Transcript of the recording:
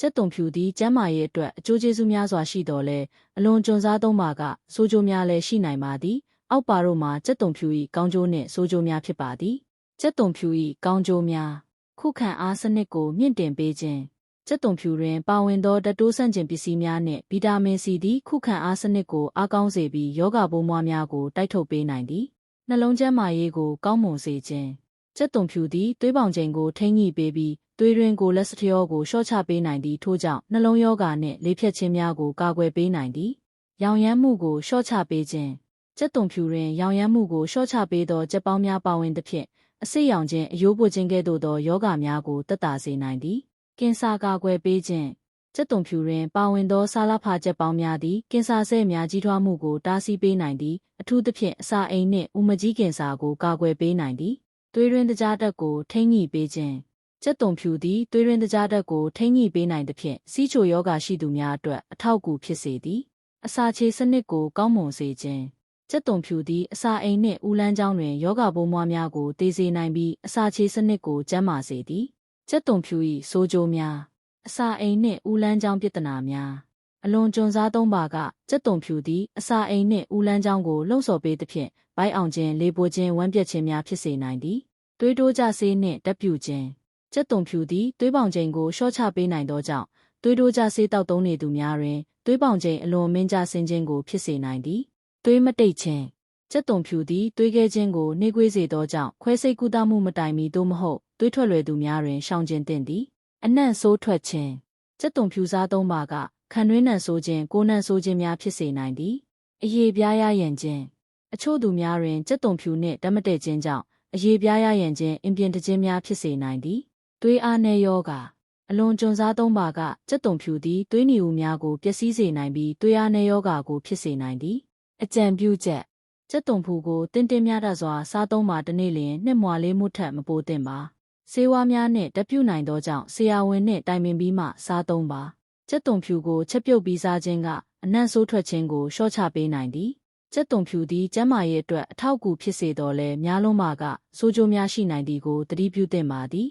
ကြက်သွန်ဖြူသည်ကျန်းမာရေးအတွက်အကျိုးကျေးဇူးများစွာရှိတော်လဲအလွန်ကျွံစားသုံးပါကစိုးကျိုးများလည်းရှိနိုင်ပါသည်အောက်ပါတို့မှာကြက်သွန်ဖြူ၏ကောင်းကျိုးနှင့်စိုးကျိုးများဖြစ်ပါသည်ကြက်သွန်ဖြူ၏ကောင်းကျိုးများခုခံအားစနစ်ကိုမြင့်တင်ပေးခြင်းကြက်သွန်ဖြူတွင်ပါဝင်သောဓာတ်တိုးဆန့်ကျင်ပစ္စည်းများနှင့်ဗီတာမင်စီသည်ခုခံအားစနစ်ကိုအားကောင်းစေပြီးယောဂပိုးမွှားများကိုတိုက်ထုတ်ပေးနိုင်သည်နှလုံးကျန်းမာရေးကိုကောင်းမွန်စေခြင်း ကြက်သွန်ဖြူသည်သွေးပေါင်ချိန်ကိုထိန်းညှိပေးပြီးသွေးရင်းကိုလက်စထရောကိုရှော့ချပေးနိုင်သည်ထို့ကြောင့်နှလုံးရောဂါနှင့်လေဖြတ်ခြင်းများကိုကာကွယ်ပေးနိုင်သည်ရောင်ရမ်းမှုကိုရှော့ချပေးခြင်းကြက်သွန်ဖြူတွင်ရောင်ရမ်းမှုကိုရှော့ချပေးသောကြက်ပေါင်းများပါဝင်သဖြင့်အဆိပ်ရောင်ခြင်းအယိုးပွတ်ခြင်းကဲ့သို့သောယောဂများကိုတက်တာစေနိုင်သည်ကင်ဆာကာကွယ်ပေးခြင်းကြက်သွန်ဖြူတွင်ပါဝင်သောဆာလဖာကြက်ပေါင်းများသည်ကင်ဆာဆဲ့များကြီးထွားမှုကိုတားဆီးပေးနိုင်သည်အထူးသဖြင့်အစာအိမ်နှင့်ဥမကြီးကင်ဆာကိုကာကွယ်ပေးနိုင်သည် သွေးရင်းတကြားတက်ကိုထိန်းညှိပေးခြင်းကြက်သွန်ဖြူသည်သွေးရင်းတကြားတက်ကိုထိန်းညှိပေးနိုင်သဖြင့်စီးချိုယောဂရှိသူများအတွက်အထောက်အကူဖြစ်စေသည်အစာချေစနစ်ကိုကောင်းမွန်စေခြင်းကြက်သွန်ဖြူသည်အစာအိမ်နှင့်ဦးလန်းကြောင်းတွင်ယောဂပိုးမွှားများကိုတေးစေနိုင်ပြီးအစာချေစနစ်ကိုကျန်းမာစေသည်ကြက်သွန်ဖြူ၏ဆိုးကျိုးများအစာအိမ်နှင့်ဦးလန်းကြောင်းပြဿနာများအလွန်ကျွံစားသုံးပါကကြက်သွန်ဖြူသည်အစာအိမ်နှင့်ဦးလန်းကြောင်းကိုလှုံ့ဆော်ပေးသဖြင့်ဘိုက်အောင်ခြင်းလေပိုခြင်းဝမ်းပြက်ခြင်းများဖြစ်စေနိုင်သည် သွေးတိုးကြဆေးနှင့်တက်ပြူခြင်းကြက်သွန်ဖြူသည်သွေးပေါင်ချိန်ကိုရှော့ချပေးနိုင်သောကြောင့်သွေးတိုးကြဆေးတောက်သုံးနေသူများတွင်သွေးပေါင်ချိန်အလွန်မင်းကြဆင်းခြင်းကိုဖြစ်စေနိုင်သည်သွေးမတိတ်ခြင်းကြက်သွန်ဖြူသည်သွေးခဲခြင်းကိုနှေးကွေးစေသောကြောင့်ခွဲစိတ်ကူးသမှုမတိုင်မီသို့မဟုတ်သွေးထွက်လွယ်သူများတွင်ရှောင်ကျဉ်သင့်သည်အနံ့ဆိုးထွက်ခြင်းကြက်သွန်ဖြူစားသုံးပါကခံတွင်းနံဆိုးခြင်းကိုနံဆိုးခြင်းများဖြစ်စေနိုင်သည်အရေပြားရရန်ခြင်းအချို့သူများတွင်ကြက်သွန်ဖြူနှင့်ဓာတ်မတည့်ခြင်းကြောင့် အရေပြားရရန်ခြင်းအင်ပြင်တခြင်းများဖြစ်စေနိုင်သည်သွေးအားနည်းယောဂအလွန်ကျွံစားသုံးပါကကြက်သွန်ဖြူသည်သွေးနီဦးများကိုပျက်စီးစေနိုင်ပြီးသွေးအားနည်းယောဂကိုဖြစ်စေနိုင်သည်အကြံပြုချက်ကြက်သွန်ဖူကိုတင်းတင်းများတစွာစားသုံးပါတစ်နေ့လျင်နှစ်မွာလေးမှုထက်မပိုသင့်ပါဆေးဝါးများနှင့်တပြုတ်နိုင်သောကြောင့်ဆရာဝန်နှင့်တိုင်ပင်ပြီးမှစားသုံးပါကြက်သွန်ဖြူကိုချက်ပြုတ်ပြီးစားခြင်းကအနံ့ဆိုးထွက်ခြင်းကိုရှော့ချပေးနိုင်သည် ကြက်သွန်ဖြူသည်ကျန်းမာရေးအတွက်အထောက်အကူဖြစ်စေတော်လဲများလုံးပါကဆိုးကျိုးများရှိနိုင်သည်ကိုသတိပြုသင့်ပါသည်